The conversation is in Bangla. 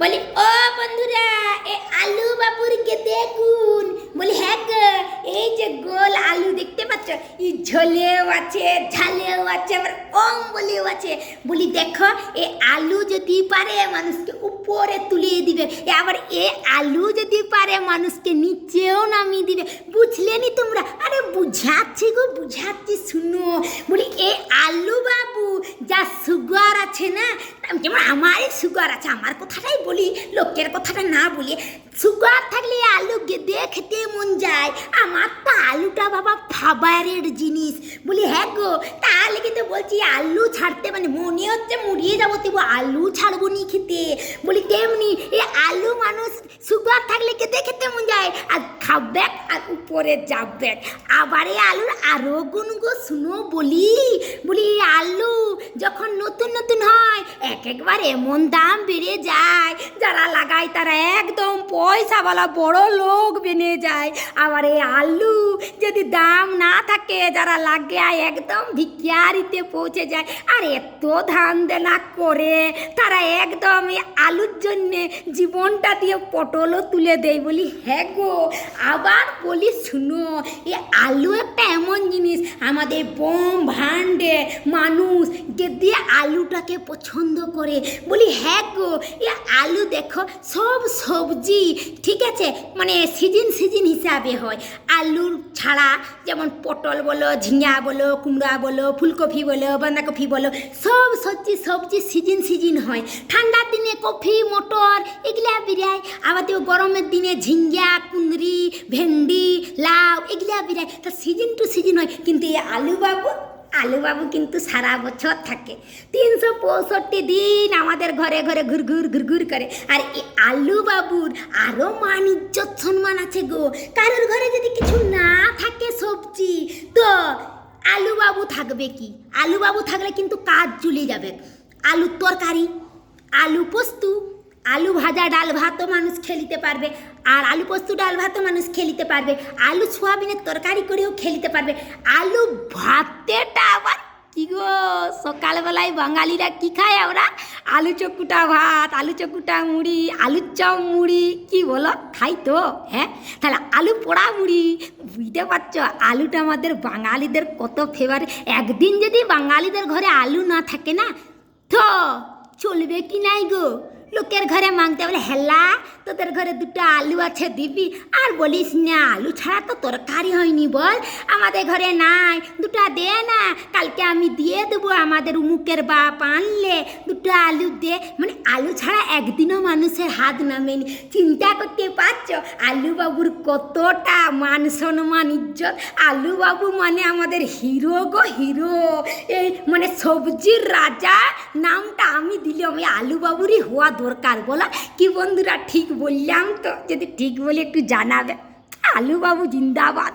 বলি, ও বন্ধুরা, এ আলু বাবুরকে দেখুন। বলি হ্যাঁ এই যে গোল আলু দেখতে পাচ্ছ? এই ঝোলেও আছে, ঝালেও আছে, আবার অম্বলেও আছে। বলি, দেখো, এ আলু যদি পারে, মানুষকে উপরে তুলিয়ে দিবে। এ আবার এ আলু যদি পারে, মানুষকে নিচেও নামিয়ে দিবে। বুঝলেনি তোমরা? আরে বুঝাচ্ছি গো, বুঝাচ্ছি, শুনো। বলি, এ আলু বাবু, যা সুগার আছে না যেমন আমারই সুগার আছে, আমার কথাটাই বলি, লোকের কথাটা না বলি। সুগার থাকলে আলু গেদে খেতে মন যায়। আমার তো আলুটা বাবা খাবারের জিনিস। বলি হ্যাঁ গো, তাহলে কিন্তু বলছি আলু ছাড়তে মানে মনে হচ্ছে মুড়িয়ে যাব, তবু আলু ছাড়বো নি খেতে। বলি, তেমনি এই আলু মানুষ সুগার থাকলে খেতে খেতে মন যায়। আর খাবে আর উপরে যাবে আবার এই আলুর আরও গুণ গো, শুনো বলি। বলি আলু যখন নতুন নতুন এক একবার এমন দাম বেড়ে যায়, যারা লাগায় তারা একদম পয়সাওয়ালা বড় লোক বেনে যায়। আবার এই আলু যদি দাম না থাকে, যারা লাগায় একদম ভিক্ষারিতে পৌঁছে যায়। আর এত ধান দেনা করে, তারা একদম এই আলুর জন্যে জীবনটা দিয়ে পটলও তুলে দেয় বলি হ্যাঁ গো, আবার বলি শুনো, এই আলু একটা এমন জিনিস, আমাদের বোম ভান্ডে মানুষ যে দিয়ে আলুটাকে পছন্দ করে। বলি হ্যাঁ গো, এ আলু দেখো, সব সবজি, ঠিক আছে? মানে সিজন সিজন হিসাবে হয়। আলুর ছাড়া যেমন পটল বলো, ঝিঙা বলো, কুমড়া বলো, ফুলকপি বলো, বাঁধাকপি বলো, সব সবজি সবজি সিজন সিজন হয়। ঠান্ডার দিনে কফি, মটর, এগুলা বেরায় আবার তো গরমের দিনে ঝিঙ্গা, কুঁদরি, ভেন্ডি, লাউ, এগুলা বেরায় তা সিজন টু সিজন হয়। কিন্তু এই আলু বাবু আলুবাবু কিন্তু সারা বছর থাকে। তিনশো পঁয়ষট্টি দিন আমাদের ঘরে ঘরে ঘুরঘুর ঘুরঘুর করে। আর এই আলু বাবুর আরও মান, ইজ্জত, সম্মান আছে গো। কারোর ঘরে যদি কিছু না থাকে সবজি, তো আলু বাবু থাকবে কি? আলু বাবু থাকলে কিন্তু কাজ চলে যাবে। আলুর তরকারি, আলু পোস্তু আলু ভাজা ডাল ভাতও মানুষ খেলিতে পারবে, আর আলু পোস্ত ডাল ভাতও মানুষ খেলিতে পারবে, আলু সোয়াবিনের তরকারি করেও খেলিতে পারবে। আলু ভাতেটা আবার কি গো, সকালবেলায় বাঙালিরা কি খায় আমরা আলু চকুটা ভাত, আলু চকুটা মুড়ি, আলুর চপ মুড়ি, কি বলো? খাই তো হ্যাঁ? তাহলে আলু পোড়া মুড়ি, বুঝতে পারছ? আলুটা আমাদের বাঙালিদের কত ফেভারিট একদিন যদি বাঙালিদের ঘরে আলু না থাকে না, তো চলবে কি নাই গো? লোকের ঘরে মাংতে বলে, হেলা, তোদের ঘরে দুটো আলু আছে দিবি? আর বলিস না, আলু ছাড়া তো তরকারি হয়নি বল। আমাদের ঘরে নাই, দুটো দে না। কালকে আমি দিয়ে দেবো, আমাদের উমুকের বাপ আনলে। দুটো আলু দে। মানে আলু ছাড়া একদিনও মানুষের হাত নামেনি। চিন্তা করতে পারছ? আলু বাবুর কতটা মান সম্মান ইজ্জত। আলু বাবু মানে আমাদের হিরো গো হিরো। এই মানে সবজির রাজা নামটা আমি দিলাম। এই আলু বাবুরই হওয়া দরকার বলা? কি বন্ধুরা ঠিক বললাম তো? যদি ঠিক বলে একটু জানাবে। আলুবাবু জিন্দাবাদ।